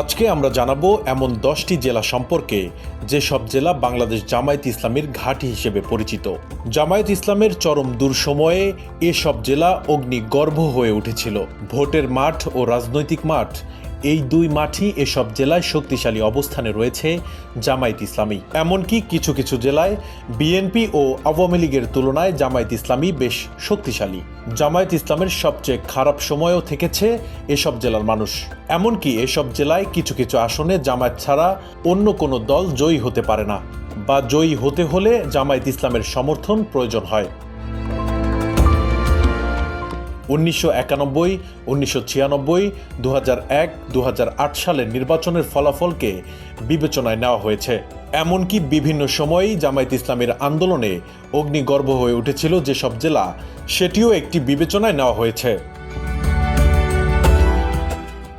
আজকে আমরা জানাব এমন দশটি জেলা সম্পর্কে, যেসব জেলা বাংলাদেশ জামায়াত ইসলামের ঘাঁটি হিসেবে পরিচিত। জামায়াত ইসলামের চরম দূর সময়ে এসব জেলা অগ্নিগর্ভ হয়ে উঠেছিল। ভোটের মাঠ ও রাজনৈতিক মাঠ এই দুই মাঠই এসব জেলায় শক্তিশালী অবস্থানে রয়েছে জামায়াত ইসলামী। এমনকি কিছু কিছু জেলায় বিএনপি ও আওয়ামী লীগের তুলনায় জামায়াত ইসলামী বেশ শক্তিশালী। জামায়াত ইসলামের সবচেয়ে খারাপ সময়ও থেকেছে এসব জেলার মানুষ। এমনকি এসব জেলায় কিছু কিছু আসনে জামায়াত ছাড়া অন্য কোনো দল জয়ী হতে পারে না বা জয়ী হতে হলে জামায়াত ইসলামের সমর্থন প্রয়োজন হয়। উনিশশো একানব্বই, উনিশশো ছিয়ানব্বই দু এক দু সালের নির্বাচনের ফলাফলকে বিবেচনায় নেওয়া হয়েছে। এমনকি বিভিন্ন সময়েই জামায়াত ইসলামের আন্দোলনে অগ্নিগর্ভ হয়ে উঠেছিল যেসব জেলা, সেটিও একটি বিবেচনায় নেওয়া হয়েছে।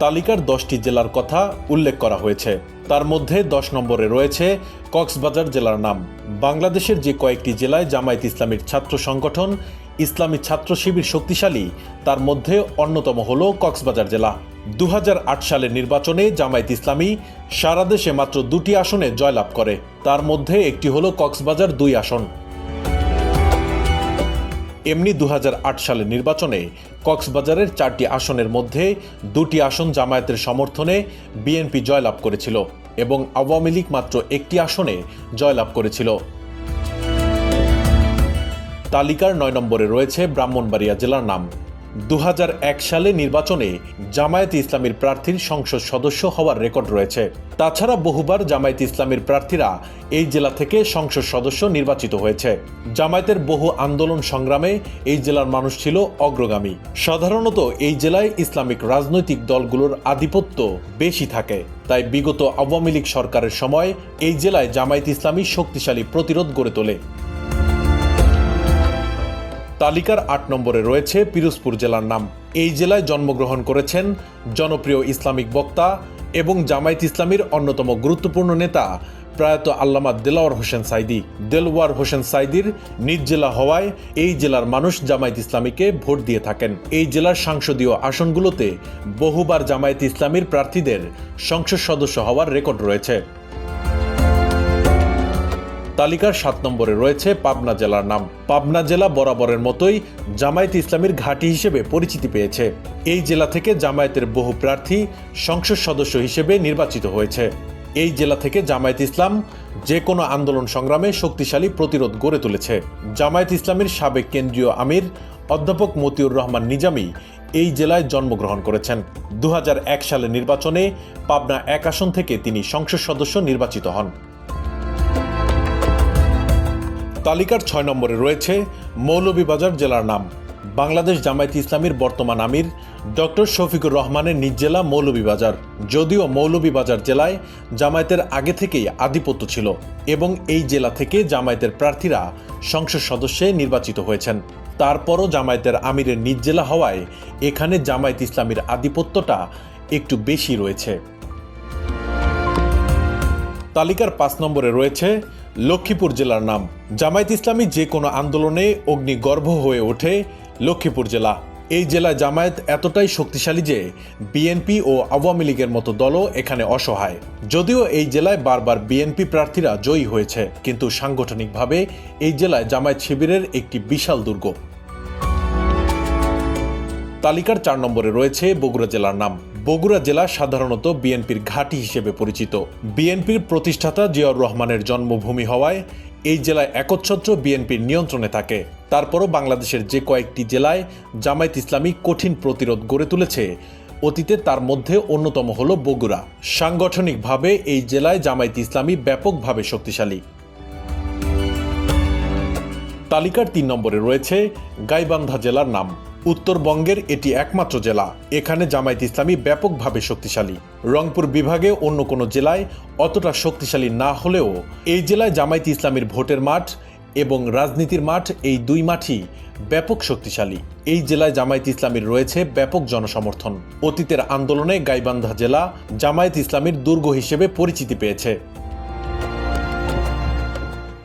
তালিকার দশটি জেলার কথা উল্লেখ করা হয়েছে। তার মধ্যে দশ নম্বরে রয়েছে কক্সবাজার জেলার নাম। বাংলাদেশের যে কয়েকটি জেলায় জামায়াত ইসলামীর ছাত্র সংগঠন ইসলামী ছাত্র শিবির শক্তিশালী, তার মধ্যে অন্যতম হল কক্সবাজার জেলা। দু হাজার আট সালের নির্বাচনে জামায়াত ইসলামী সারা দেশে মাত্র দুটি আসনে জয়লাভ করে। তার মধ্যে একটি হল কক্সবাজার দুই আসন। এমনি দু হাজার আট সালের নির্বাচনে কক্সবাজারের চারটি আসনের মধ্যে দুটি আসন জামায়াতের সমর্থনে বিএনপি জয়লাভ করেছিল এবং আওয়ামী লীগ মাত্র একটি আসনে জয়লাভ করেছিল। তালিকার নয় নম্বরে রয়েছে ব্রাহ্মণবাড়িয়া জেলার নাম। দু হাজার এক সালে নির্বাচনে জামায়াত ইসলামীর প্রার্থীর সংসদ সদস্য হওয়ার রেকর্ড রয়েছে। তাছাড়া বহুবার জামায়াত ইসলামীর প্রার্থীরা এই জেলা থেকে সংসদ সদস্য নির্বাচিত হয়েছে। জামায়াতের বহু আন্দোলন সংগ্রামে এই জেলার মানুষ ছিল অগ্রগামী। সাধারণত এই জেলায় ইসলামিক রাজনৈতিক দলগুলোর আধিপত্য বেশি থাকে। তাই বিগত আওয়ামী লীগ সরকারের সময় এই জেলায় জামায়াত ইসলামী শক্তিশালী প্রতিরোধ গড়ে তোলে। তালিকার আট নম্বরে রয়েছে পিরোজপুর জেলার নাম। এই জেলায় জন্মগ্রহণ করেছেন জনপ্রিয় ইসলামিক বক্তা এবং জামায়াত ইসলামীর অন্যতম গুরুত্বপূর্ণ নেতা প্রয়াত আল্লামা দেলাওয়ার হোসেন সাইদি। দেলওয়ার হোসেন সাইদির নিজ জেলা হওয়ায় এই জেলার মানুষ জামায়াত ইসলামীকে ভোট দিয়ে থাকেন। এই জেলার সংসদীয় আসনগুলোতে বহুবার জামায়াত ইসলামীর প্রার্থীদের সংসদ সদস্য হওয়ার রেকর্ড রয়েছে। তালিকার সাত নম্বরে রয়েছে পাবনা জেলার নাম। পাবনা জেলা বরাবরের মতোই জামায়াত ইসলামীর ঘাঁটি হিসেবে পরিচিতি পেয়েছে। এই জেলা থেকে জামায়াতের বহু প্রার্থী সংসদ সদস্য হিসেবে নির্বাচিত হয়েছে। এই জেলা থেকে জামায়াত ইসলাম যে কোনো আন্দোলন সংগ্রামে শক্তিশালী প্রতিরোধ গড়ে তুলেছে। জামায়াত ইসলামের সাবেক কেন্দ্রীয় আমির অধ্যাপক মতিউর রহমান নিজামী এই জেলায় জন্মগ্রহণ করেছেন। দু সালের নির্বাচনে পাবনা এক আসন থেকে তিনি সংসদ সদস্য নির্বাচিত হন। তালিকার ছয় নম্বরে রয়েছে মৌলভীবাজার জেলার নাম। বাংলাদেশ জামায়াত ইসলামীর বর্তমান আমির ডক্টর শফিকুর রহমানের নিজ জেলা মৌলভীবাজার, যদিও মৌলভীবাজার জেলায় জামায়াতের আগে থেকেই আধিপত্য ছিল এবং এই জেলা থেকে জামায়াতের প্রার্থীরা সংসদ সদস্যে নির্বাচিত হয়েছেন। তারপরও জামায়াতের আমিরের নিজ জেলা হওয়ায় এখানে জামায়াত ইসলামীর আধিপত্যটা একটু বেশি রয়েছে। তালিকার পাঁচ নম্বরে রয়েছে লক্ষ্মীপুর জেলার নাম। জামায়াত ইসলামী যে কোনো আন্দোলনে অগ্নিগর্ভ হয়ে ওঠে লক্ষ্মীপুর জেলা। এই জেলায় জামায়াত এতটাই শক্তিশালী যে বিএনপি ও আওয়ামী লীগের মতো দলও এখানে অসহায়। যদিও এই জেলায় বারবার বিএনপি প্রার্থীরা জয়ী হয়েছে, কিন্তু সাংগঠনিকভাবে এই জেলায় জামায়াত শিবিরের একটি বিশাল দুর্গ। তালিকার চার নম্বরে রয়েছে বগুড়া জেলার নাম। বগুড়া জেলা সাধারণত বিএনপির ঘাঁটি হিসেবে পরিচিত। বিএনপির প্রতিষ্ঠাতা জিয়াউর রহমানের জন্মভূমি হওয়ায় এই জেলায় একচ্ছত্র বিএনপির নিয়ন্ত্রণে থাকে। তারপরও বাংলাদেশের যে কয়েকটি জেলায় জামায়াত ইসলামী কঠিন প্রতিরোধ গড়ে তুলেছে, অতীতে তার মধ্যে অন্যতম হল বগুড়া। সাংগঠনিকভাবে এই জেলায় জামায়াত ইসলামী ব্যাপকভাবে শক্তিশালী। তালিকার তিন নম্বরে রয়েছে গাইবান্ধা জেলার নাম। উত্তরবঙ্গের এটি একমাত্র জেলা। এখানে জামায়াত ইসলামী ব্যাপকভাবে শক্তিশালী। রংপুর বিভাগে অন্য কোনো জেলায় অতটা শক্তিশালী না হলেও এই জেলায় জামায়াত ইসলামীর ভোটের মাঠ এবং রাজনীতির মাঠ এই দুই মাঠই ব্যাপক শক্তিশালী। এই জেলায় জামায়াত ইসলামীর রয়েছে ব্যাপক জনসমর্থন। অতীতের আন্দোলনে গাইবান্ধা জেলা জামায়াত ইসলামীর দুর্গ হিসেবে পরিচিতি পেয়েছে।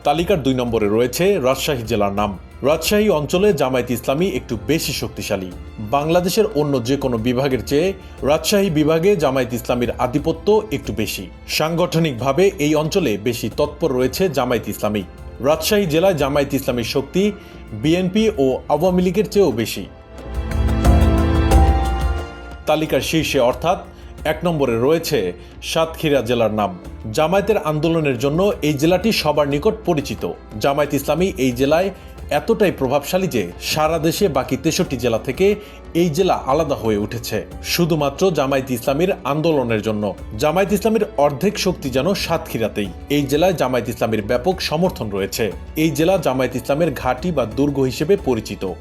তালিকার দুই নম্বরে রয়েছে রাজশাহী জেলার নাম। রাজশাহী অঞ্চলে জামায়াত ইসলামী একটু বেশি শক্তিশালী। বাংলাদেশের অন্য যে কোনো বিভাগের চেয়ে রাজশাহী বিভাগে জামায়াত ইসলামীর আধিপত্য একটু বেশি। সাংগঠনিকভাবে এই অঞ্চলে বেশি তৎপর রয়েছে জামায়াত ইসলামী। রাজশাহী জেলায় জামায়াত ইসলামীর শক্তি বিএনপি ও আওয়ামী লীগের চেয়েও বেশি। তালিকার শীর্ষে অর্থাৎ এক নম্বরে রয়েছে সাতক্ষীরা জেলার নাম। জামায়াতের আন্দোলনের জন্য এই জেলাটি সবার নিকট পরিচিত। জামায়াত ইসলামী এই জেলায় এতটাই প্রভাবশালী যে সারা দেশে বাকি তেষট্টি জেলা থেকে এই জেলা আলাদা হয়ে উঠেছে। শুধুমাত্র জামায়াত ইসলামীর আন্দোলনের জন্য। জামায়াত ইসলামীর অর্ধেক শক্তি যেন সাতক্ষীরাতেই। এই জেলায় জামায়াত ইসলামীর ব্যাপক সমর্থন রয়েছে। এই জেলা জামায়াত ইসলামের ঘাঁটি বা দুর্গ হিসেবে পরিচিত।